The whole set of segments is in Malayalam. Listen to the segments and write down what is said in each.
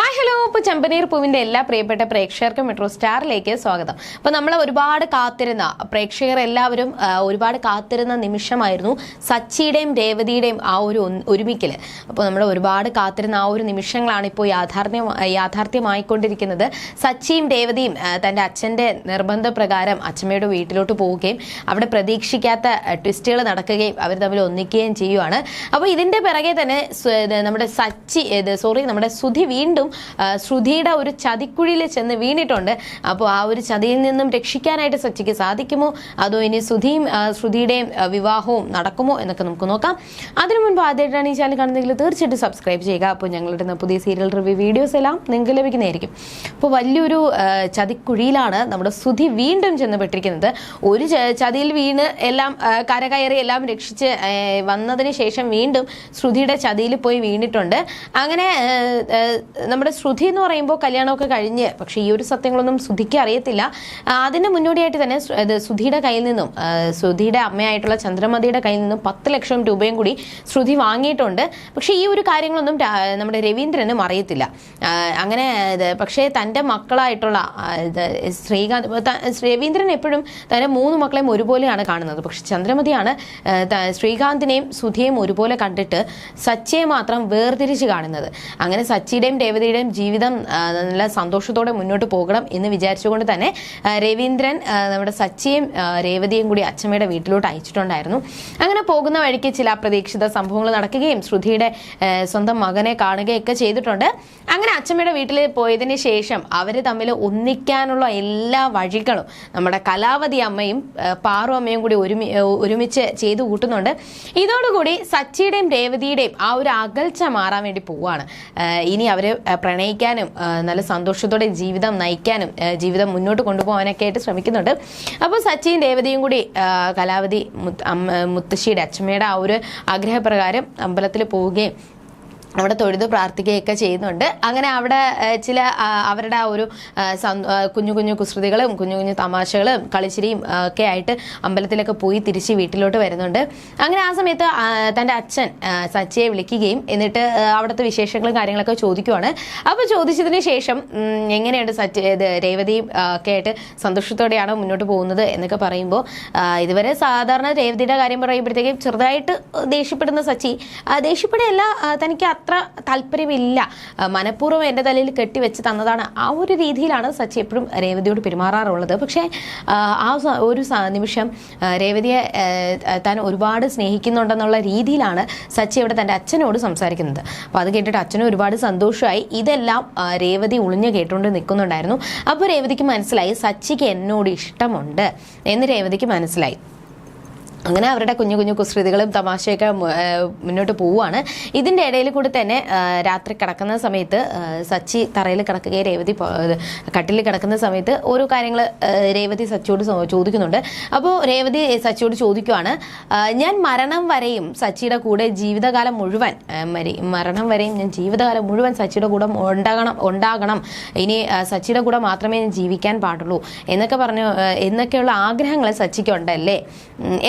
Hi, ഹലോ ഇപ്പോൾ ചെമ്പനീർ പൂവിന്റെ എല്ലാ പ്രിയപ്പെട്ട പ്രേക്ഷകർക്കും മെട്രോ സ്റ്റാറിലേക്ക് സ്വാഗതം. അപ്പോൾ നമ്മൾ ഒരുപാട് കാത്തിരുന്ന പ്രേക്ഷകർ എല്ലാവരും ഒരുപാട് കാത്തിരുന്ന നിമിഷമായിരുന്നു സച്ചിയുടെയും രേവതിയുടെയും ആ ഒരു ഒരുമിക്കൽ അപ്പോൾ നമ്മൾ ഒരുപാട് കാത്തിരുന്ന ആ ഒരു നിമിഷങ്ങളാണ് ഇപ്പോൾ യാഥാർത്ഥ്യം യാഥാർത്ഥ്യമായിക്കൊണ്ടിരിക്കുന്നത്. സച്ചിയും രേവതിയും തന്റെ അച്ഛന്റെ നിർബന്ധപ്രകാരം അച്ഛമ്മയുടെ വീട്ടിലോട്ട് പോവുകയും അവിടെ പ്രതീക്ഷിക്കാത്ത ട്വിസ്റ്റുകൾ നടക്കുകയും അവർ തമ്മിൽ ഒന്നിക്കുകയും ചെയ്യുവാണ്. അപ്പോൾ ഇതിന്റെ പിറകെ തന്നെ നമ്മുടെ സച്ചി സോറി നമ്മുടെ സുധി വീണ്ടും ശ്രുതിയുടെ ഒരു ചതിക്കുഴിയിൽ ചെന്ന് വീണിട്ടുണ്ട്. അപ്പോൾ ആ ഒരു ചതിയിൽ നിന്നും രക്ഷിക്കാനായിട്ട് സച്ചിക്ക് സാധിക്കുമോ? അതോ ഇനി ശ്രുതിയും ശ്രുതിയുടെയും വിവാഹവും നടക്കുമോ എന്നൊക്കെ നമുക്ക് നോക്കാം. അതിനു മുൻപ് ആദ്യമായിട്ടാണ് ഈ ചാനൽ കാണുന്നതെങ്കിൽ തീർച്ചയായിട്ടും സബ്സ്ക്രൈബ് ചെയ്യുക. അപ്പോൾ ഞങ്ങളുടെ പുതിയ സീരിയൽ റിവ്യൂ വീഡിയോസ് എല്ലാം നിങ്ങൾക്ക് ലഭിക്കുന്നതായിരിക്കും. അപ്പോൾ വലിയൊരു ചതിക്കുഴിയിലാണ് നമ്മുടെ ശ്രുതി വീണ്ടും ചെന്ന് ചെന്നപ്പെട്ടിരിക്കുന്നത് ഒരു ചതിയിൽ വീണ് എല്ലാം കരകയറി എല്ലാം രക്ഷിച്ച് വന്നതിന് ശേഷം വീണ്ടും ശ്രുതിയുടെ ചതിയിൽ പോയി വീണിട്ടുണ്ട്. അങ്ങനെ നമ്മുടെ ശ്രുതി എന്ന് പറയുമ്പോൾ കല്യാണമൊക്കെ കഴിഞ്ഞ് പക്ഷേ ഈ ഒരു സത്യങ്ങളൊന്നും ശ്രുതിക്ക് അറിയത്തില്ല. അതിന് മുന്നോടിയായിട്ട് തന്നെ ശ്രുതിയുടെ കയ്യിൽ നിന്നും ശ്രുതിയുടെ അമ്മയായിട്ടുള്ള ചന്ദ്രമതിയുടെ കയ്യിൽ നിന്നും പത്ത് ലക്ഷം രൂപയും കൂടി ശ്രുതി വാങ്ങിയിട്ടുണ്ട്. പക്ഷേ ഈ ഒരു കാര്യങ്ങളൊന്നും നമ്മുടെ രവീന്ദ്രനും അറിയത്തില്ല. അങ്ങനെ പക്ഷേ തന്റെ മക്കളായിട്ടുള്ള ശ്രീകാന്ത് രവീന്ദ്രൻ എപ്പോഴും തന്റെ മൂന്ന് മക്കളെയും ഒരുപോലെയാണ് കാണുന്നത്. പക്ഷെ ചന്ദ്രമതിയാണ് ശ്രീകാന്തിനെയും സുധിയെയും ഒരുപോലെ കണ്ടിട്ട് സച്ചിയെ മാത്രം വേർതിരിച്ച് കാണുന്നത്. അങ്ങനെ സച്ചിയുടെയും രേവതിയുടെയും ജീവിതം നല്ല സന്തോഷത്തോടെ മുന്നോട്ട് പോകണം എന്ന് വിചാരിച്ചുകൊണ്ട് തന്നെ രവീന്ദ്രൻ നമ്മുടെ സച്ചിയും രേവതിയും കൂടി അച്ഛമ്മയുടെ വീട്ടിലോട്ട് അയച്ചിട്ടുണ്ടായിരുന്നു. അങ്ങനെ പോകുന്ന വഴിക്ക് ചില അപ്രതീക്ഷിത സംഭവങ്ങൾ നടക്കുകയും ശ്രുതിയുടെ സ്വന്തം മകനെ കാണുകയൊക്കെ ചെയ്തിട്ടുണ്ട്. അങ്ങനെ അച്ഛമ്മയുടെ വീട്ടിൽ പോയതിന് ശേഷം അവർ തമ്മിൽ ഒന്നിക്കാനുള്ള എല്ലാ വഴികളും നമ്മുടെ കലാവതി അമ്മയും പാറു അമ്മയും കൂടി ഒരുമി ഒരുമിച്ച് ചെയ്തു കൂട്ടുന്നുണ്ട്. ഇതോടുകൂടി സച്ചിയുടെയും രേവതിയുടെയും ആ ഒരു അകൽച്ച മാറാൻ വേണ്ടി പോവുകയാണ് ഇനി അവർ പ്രണയിക്കാനും നല്ല സന്തോഷത്തോടെ ജീവിതം നയിക്കാനും ജീവിതം മുന്നോട്ട് കൊണ്ടുപോകാനൊക്കെ ആയിട്ട് ശ്രമിക്കുന്നുണ്ട്. അപ്പോൾ സച്ചിൻ രേവതിയും കൂടി കലാവതി മുത്ത് മുത്തശ്ശിയുടെ അച്ഛമ്മയുടെ ആ ഒരു ആഗ്രഹപ്രകാരം അമ്പലത്തിൽ പോവുകയും അവിടെ തൊഴുത് പ്രാർത്ഥിക്കുകയൊക്കെ ചെയ്യുന്നുണ്ട്. അങ്ങനെ അവിടെ ചില അവരുടെ ആ ഒരു കുഞ്ഞു കുഞ്ഞു കുസൃതികളും കുഞ്ഞു കുഞ്ഞു തമാശകളും കളിച്ചിരിയും ഒക്കെ ആയിട്ട് അമ്പലത്തിലൊക്കെ പോയി തിരിച്ച് വീട്ടിലോട്ട് വരുന്നുണ്ട്. അങ്ങനെ ആ സമയത്ത് തന്റെ അച്ഛൻ സച്ചിയെ വിളിക്കുകയും എന്നിട്ട് അവിടുത്തെ വിശേഷങ്ങളും കാര്യങ്ങളൊക്കെ ചോദിക്കുവാണ്. അപ്പോൾ ചോദിച്ചതിന് ശേഷം എങ്ങനെയാണ് എങ്ങനെയുണ്ട് സച്ച് ഇത് രേവതിയും ഒക്കെ ആയിട്ട് സന്തോഷത്തോടെയാണ് മുന്നോട്ട് പോകുന്നത് എന്നൊക്കെ പറയുമ്പോൾ ഇതുവരെ സാധാരണ രേവതിയുടെ കാര്യം പറയുമ്പോഴത്തേക്കും ചെറുതായിട്ട് ദേഷ്യപ്പെടുന്ന സച്ചി ദേഷ്യപ്പെടുകയല്ല തനിക്ക് അത്ര താല്പര്യമില്ല. മനഃപൂർവം എന്റെ തലയിൽ കെട്ടിവെച്ച് തന്നതാണ്. ആ ഒരു രീതിയിലാണ് സച്ചി എപ്പോഴും രേവതിയോട് പെരുമാറാറുള്ളത്. പക്ഷേ ആ, ഒരു നിമിഷം രേവതിയെ താൻ ഒരുപാട് സ്നേഹിക്കുന്നുണ്ടെന്നുള്ള രീതിയിലാണ് സച്ചി ഇവിടെ തന്റെ അച്ഛനോട് സംസാരിക്കുന്നത്. അപ്പോൾ അത് കേട്ടിട്ട് അച്ഛനും ഒരുപാട് സന്തോഷമായി. ഇതെല്ലാം രേവതി ഉളിഞ്ഞു കേട്ടുകൊണ്ട് നിൽക്കുന്നുണ്ടായിരുന്നു. അപ്പോൾ രേവതിക്ക് മനസ്സിലായി സച്ചിക്ക് എന്നോട് ഇഷ്ടമുണ്ട് എന്ന് രേവതിക്ക് മനസ്സിലായി. അങ്ങനെ അവരുടെ കുഞ്ഞു കുഞ്ഞു കുസൃതികളും തമാശയൊക്കെ മുന്നോട്ട് പോവുകയാണ്. ഇതിന്റെ ഇടയിൽ കൂടി തന്നെ രാത്രി കിടക്കുന്ന സമയത്ത് സച്ചി തറയിൽ കിടക്കുകയും രേവതി കട്ടിൽ കിടക്കുന്ന സമയത്ത് ഓരോ കാര്യങ്ങൾ രേവതി സച്ചിയോട് ചോദിക്കുന്നുണ്ട്. അപ്പോൾ രേവതി സച്ചിയോട് ചോദിക്കുവാണ് ഞാൻ മരണം വരെയും സച്ചിയുടെ കൂടെ ജീവിതകാലം മുഴുവൻ മരി മരണം വരെയും ഞാൻ ജീവിതകാലം മുഴുവൻ സച്ചിയുടെ കൂടെ ഉണ്ടാകണം ഉണ്ടാകണം. ഇനി സച്ചിയുടെ കൂടെ മാത്രമേ ഞാൻ ജീവിക്കാൻ പാടുള്ളൂ എന്നൊക്കെ പറഞ്ഞു എന്നൊക്കെയുള്ള ആഗ്രഹങ്ങൾ സച്ചിക്കുണ്ടല്ലേ?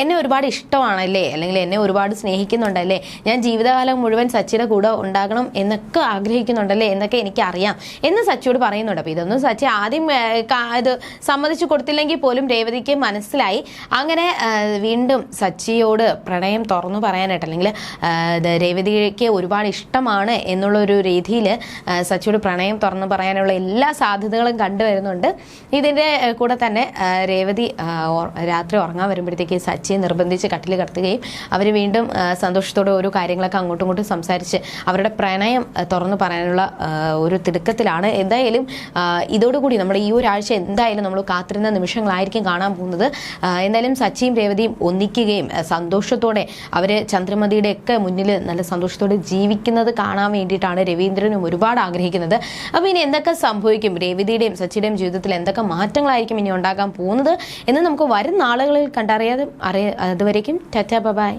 എന്നെ ഒരുപാട് ഇഷ്ടമാണല്ലേ? അല്ലെങ്കിൽ എന്നെ ഒരുപാട് സ്നേഹിക്കുന്നുണ്ടല്ലേ? ഞാൻ ജീവിതകാലം മുഴുവൻ സച്ചിയുടെ കൂടെ ഉണ്ടാകണം എന്നൊക്കെ ആഗ്രഹിക്കുന്നുണ്ടല്ലേ? എന്നൊക്കെ എനിക്കറിയാം. എന്ന് സച്ചിയോട് പറയുന്നുണ്ട്. അപ്പോൾ ഇതൊന്നും സച്ചി ആദ്യം ഇത് സമ്മതിച്ചു കൊടുത്തില്ലെങ്കിൽ പോലും രേവതിക്ക് മനസ്സിലായി. അങ്ങനെ വീണ്ടും സച്ചിയോട് പ്രണയം തുറന്നു പറയാനായിട്ട് അല്ലെങ്കിൽ രേവതിക്ക് ഒരുപാട് ഇഷ്ടമാണ് എന്നുള്ളൊരു രീതിയിൽ സച്ചിയോട് പ്രണയം തുറന്നു പറയാനുള്ള എല്ലാ സാധ്യതകളും കണ്ടുവരുന്നുണ്ട് ഇതിന്റെ കൂടെ തന്നെ രേവതി രാത്രി ഉറങ്ങാൻ വരുമ്പോഴത്തേക്ക് സച്ചിയെ നിർബന്ധിച്ച് കട്ടിൽ കിടത്തുകയും അവർ വീണ്ടും സന്തോഷത്തോടെ ഓരോ കാര്യങ്ങളൊക്കെ അങ്ങോട്ടും ഇങ്ങോട്ടും സംസാരിച്ച് അവരുടെ പ്രണയം തുറന്നു പറയാനുള്ള ഒരു തിടുക്കത്തിലാണ്. എന്തായാലും ഇതോടുകൂടി നമ്മൾ ഈ ഒരാഴ്ച എന്തായാലും നമ്മൾ കാത്തിരുന്ന നിമിഷങ്ങളായിരിക്കും കാണാൻ പോകുന്നത്. എന്തായാലും സച്ചിയും രേവതിയും ഒന്നിക്കുകയും സന്തോഷത്തോടെ അവർ ചന്ദ്രമതിയുടെ ഒക്കെ മുന്നിൽ നല്ല സന്തോഷത്തോടെ ജീവിക്കുന്നത് കാണാൻ വേണ്ടിയിട്ടാണ് രവീന്ദ്രനും ഒരുപാട് ആഗ്രഹിക്കുന്നത്. അപ്പോൾ ഇനി എന്തൊക്കെ സംഭവിക്കും? രേവതിയുടെയും സച്ചിയുടെയും ജീവിതത്തിൽ എന്തൊക്കെ മാറ്റങ്ങളായിരിക്കും ഇനി ഉണ്ടാകാൻ പോകുന്നത് എന്ന് നമുക്ക് വരും നാളുകളിൽ കണ്ടറിയാതെ അറിയ അതുവരേക്കും ടാറ്റ ബൈ